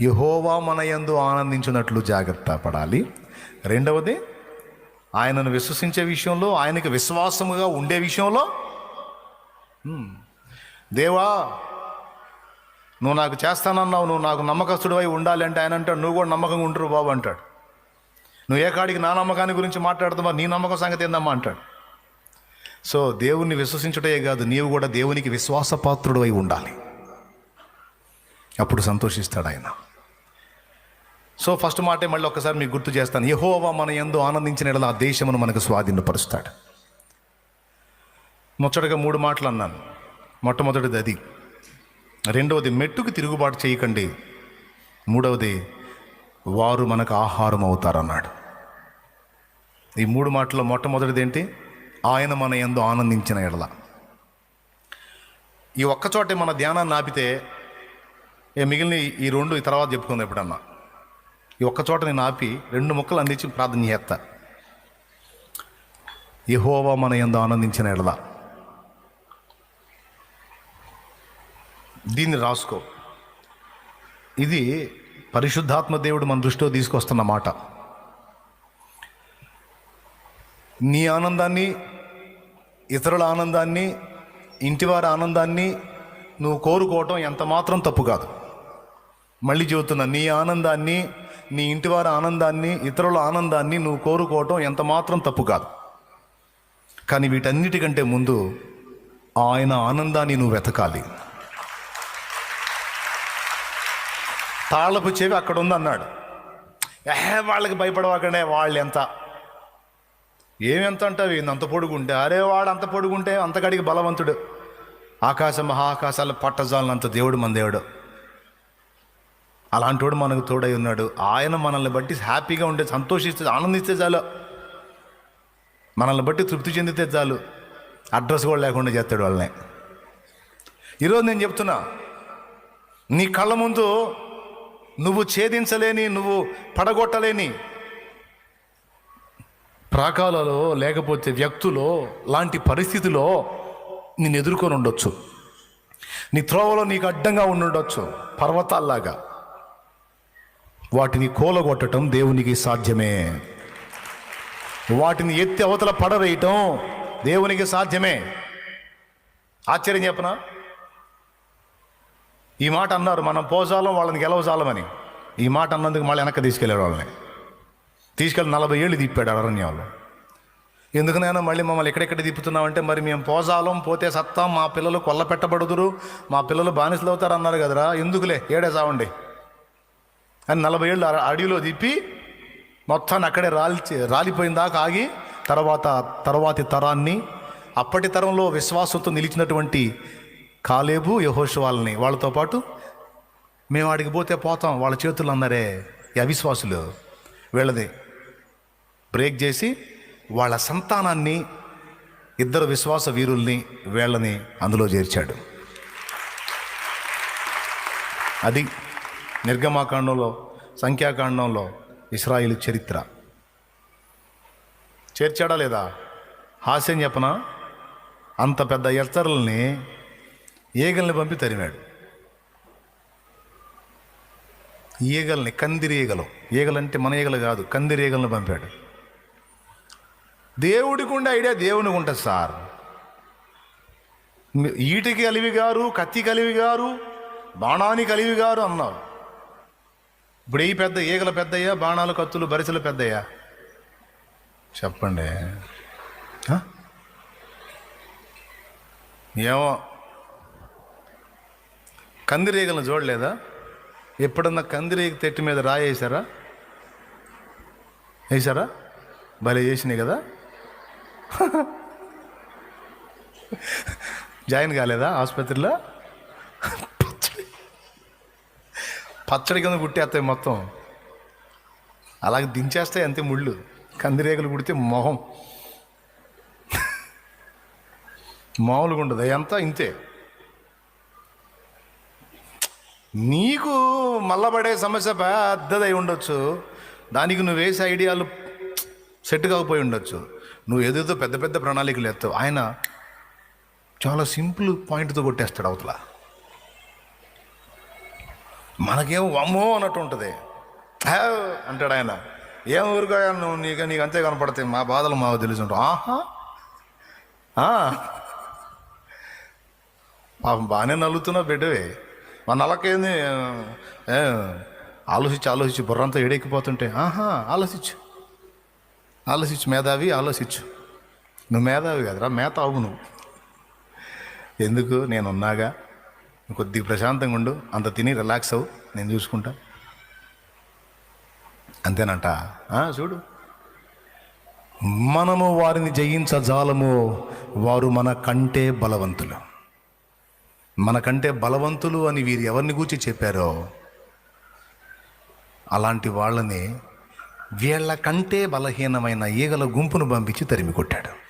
యహోవా మన యందు ఆనందించినట్లు జాగ్రత్త పడాలి. రెండవది ఆయనను విశ్వసించే విషయంలో ఆయనకి విశ్వాసముగా ఉండే విషయంలో దేవా నువ్వు నాకు చేస్తానన్నావు నువ్వు నాకు నమ్మకస్తుడు అయి ఉండాలి అంటే ఆయన అంటాడు నువ్వు కూడా నమ్మకంగా ఉంటారు బాబు అంటాడు. నువ్వు ఏ కాడికి నా నమ్మకాన్ని గురించి మాట్లాడుతావా నీ నమ్మకం సంగతి ఏందమ్మా అంటాడు. సో దేవుణ్ణి విశ్వసించుటే కాదు నీవు కూడా దేవునికి విశ్వాసపాత్రుడు అయి ఉండాలి. అప్పుడు సంతోషిస్తాడు ఆయన. సో ఫస్ట్ మాటే మళ్ళీ ఒక్కసారి మీకు గుర్తు చేస్తాను. యహోవా మన ఎందు ఆనందించిన ఎడల ఆ దేశమును మనకు స్వాధీనపరుస్తాడు. ముచ్చటగా మూడు మాటలు అన్నాను. మొట్టమొదటిది అది. రెండవది మెట్టుకు తిరుగుబాటు చేయకండి. మూడవది వారు మనకు ఆహారం అవుతారన్నాడు. ఈ మూడు మాటల్లో మొట్టమొదటిది ఏంటి? ఆయన మన ఎందు ఆనందించిన ఎడల. ఈ ఒక్కచోటే మన ధ్యానాన్ని ఆపితే ఏ మిగిలిన ఈ రెండు ఈ తర్వాత చెప్పుకుందాం ఎప్పుడన్నా. ఈ ఒక్కచోట నేను ఆపి రెండు ముక్కలు అందించి ప్రార్థన చేస్తా. యహోవా మన ఎందు ఆనందించిన ఎడల. దీన్ని రాసుకో. ఇది పరిశుద్ధాత్మ దేవుడు మన దృష్టిలో తీసుకొస్తున్న మాట. నీ ఆనందాన్ని ఇతరుల ఆనందాన్ని ఇంటివారి ఆనందాన్ని నువ్వు కోరుకోవటం ఎంత మాత్రం తప్పు కాదు. మళ్ళీ చెబుతున్నా నీ ఆనందాన్ని నీ ఇంటివారి ఆనందాన్ని ఇతరుల ఆనందాన్ని నువ్వు కోరుకోవటం ఎంత మాత్రం తప్పు కాదు. కానీ వీటన్నిటికంటే ముందు ఆయన ఆనందాన్ని నువ్వు వెతకాలి. తాళపు చెవి అక్కడ ఉంది అన్నాడు. ఏ వాళ్ళకి భయపడవాకనే వాళ్ళు ఎంత ఏమెంత అంటావు అంత పొడుగుంటే? అరే వాడు అంత పొడుగుంటే అంతకడికి బలవంతుడు. ఆకాశ మహాకాశాలు పట్టజాలనంత దేవుడు మన దేవుడు అలాంటోడు మనకు తోడై ఉన్నాడు. ఆయన మనల్ని బట్టి హ్యాపీగా ఉంటే సంతోషిస్తే ఆనందిస్తే చాలు. మనల్ని బట్టి తృప్తి చెందితే చాలు. అడ్రస్ కూడా లేకుండా చేస్తాడు వాళ్ళని. ఈరోజు నేను చెప్తున్నా నీ కళ్ళ ముందు నువ్వు ఛేదించలేని నువ్వు పడగొట్టలేని ప్రాకాలలో లేకపోతే వ్యక్తులో లాంటి పరిస్థితిలో నేను ఎదుర్కొని ఉండొచ్చు. నీ త్రోవలో నీకు అడ్డంగా ఉండుండొచ్చు పర్వతాల్లాగా. వాటిని కూలగొట్టడం దేవునికి సాధ్యమే. వాటిని ఎత్తి అవతల పడవేయటం దేవునికి సాధ్యమే. ఆశ్చర్యం చెప్పనా? ఈ మాట అన్నారు మనం పోజాలం వాళ్ళని గెలవజాలమని ఈ మాట అన్నందుకు మళ్ళీ వెనక్కి తీసుకెళ్ళాడు వాళ్ళని. తీసుకెళ్ళి నలభై ఏళ్ళు తిప్పాడు అరణ్యంలో. ఎందుకునైనా మళ్ళీ మమ్మల్ని ఎక్కడెక్కడ తిప్పుతున్నామంటే మరి మేము పోజాలం పోతే సత్తాం మా పిల్లలు కొల్ల పెట్టబడుదురు మా పిల్లలు బానిసలు అవుతారు అన్నారు కదరా ఎందుకులే? ఏడే సావండి అని నలభై ఏళ్ళు అడవిలో తిప్పి మొత్తాన్ని అక్కడే రాల్చి రాలిపోయిన దాకా ఆగి తర్వాత తర్వాతి తరాన్ని అప్పటి తరంలో విశ్వాసంతో నిలిచినటువంటి కాలేబు యహోషు వాళ్ళని వాళ్ళతో పాటు మేము ఆడికి పోతే పోతాం వాళ్ళ చేతులు అన్నారే ఈ అవిశ్వాసులు వీళ్ళది. బ్రేక్ చేసి వాళ్ళ సంతానాన్ని ఇద్దరు విశ్వాస వీరుల్ని వీళ్ళని అందులో చేర్చాడు. అది నిర్గమాకాండంలో సంఖ్యాకాండంలో ఇస్రాయిల్ చరిత్ర. చేర్చాడా లేదా? హాస్యం చెప్పనా? అంత పెద్ద ఎత్తరుల్ని ఈగల్ని పంపి తరిమాడు. ఈగల్ని కందిరి ఈగలు. ఈగలంటే మన ఈగలు కాదు కందిరి పంపాడు. దేవుడికి ఉండే ఐడియా దేవునికి ఉంటుంది సార్. ఈటికి అలివి గారు కత్తి కలివి గారు బాణానికి అలివి గారు అన్నారు ఇప్పుడు ఈ పెద్ద ఈగల పెద్దయ్యా బాణాలు కత్తులు బరిసెలు పెద్దయ్యా? చెప్పండి. ఏమో. కందిరీగలను చూడలేదా? ఎప్పుడన్నా కందిరీగ తెట్టు మీద రాయి వేసారా వేసారా భలే చేసినాయి కదా. జాయిన్ కాలేదా ఆసుపత్రిలో పచ్చడి పచ్చడి కింద కుట్టేస్తాయి మొత్తం. అలాగే దించేస్తాయి అంతే ముళ్ళు. కందిరేగలు కుడితే మొహం. మామూలుగా ఉండదు. అంతా ఇంతే. నీకు మల్లబడే సమస్య పెద్దదై ఉండొచ్చు. దానికి నువ్వు వేసే ఐడియాలు సెట్ కాకపోయి ఉండొచ్చు. నువ్వు ఏదేదో పెద్ద పెద్ద ప్రణాళికలు ఎత్తావు. ఆయన చాలా సింపుల్ పాయింట్తో కొట్టేస్తాడు అవతల. మనకేం వమ్మో అన్నట్టు ఉంటుంది అంటాడు ఆయన. ఏం ఊరుగా నువ్వు? నీకు నీకు అంతే కనపడతాయి. మా బాధలు మాకు తెలిసి ఉంటావు ఆహా పాపం బాగానే నలుగుతున్నావు బిడ్డవే. మా నలకేంది? ఏ, ఆలోచించి ఆలోచించి బుర్రంతా ఏడెక్కిపోతుంటే ఆహా ఆలోచించు. ఆలోచించు మేధావి ఆలోచించు. నువ్వు మేధావి కదరా మేత అవు నువ్వు. ఎందుకు? నేను ఉన్నాగా కొద్దిగా ప్రశాంతంగా ఉండు. అంత తిని రిలాక్స్ అవు నేను చూసుకుంటా. అంతేనంట. చూడు. మనము వారిని జయించజాలము వారు మన కంటే బలవంతులు. మనకంటే బలవంతులు అని వీరు ఎవరిని గూర్చి చెప్పారో అలాంటి వాళ్ళని వీళ్ళ కంటే బలహీనమైన ఈగల గుంపును పంపించి తరిమి కొట్టాడు.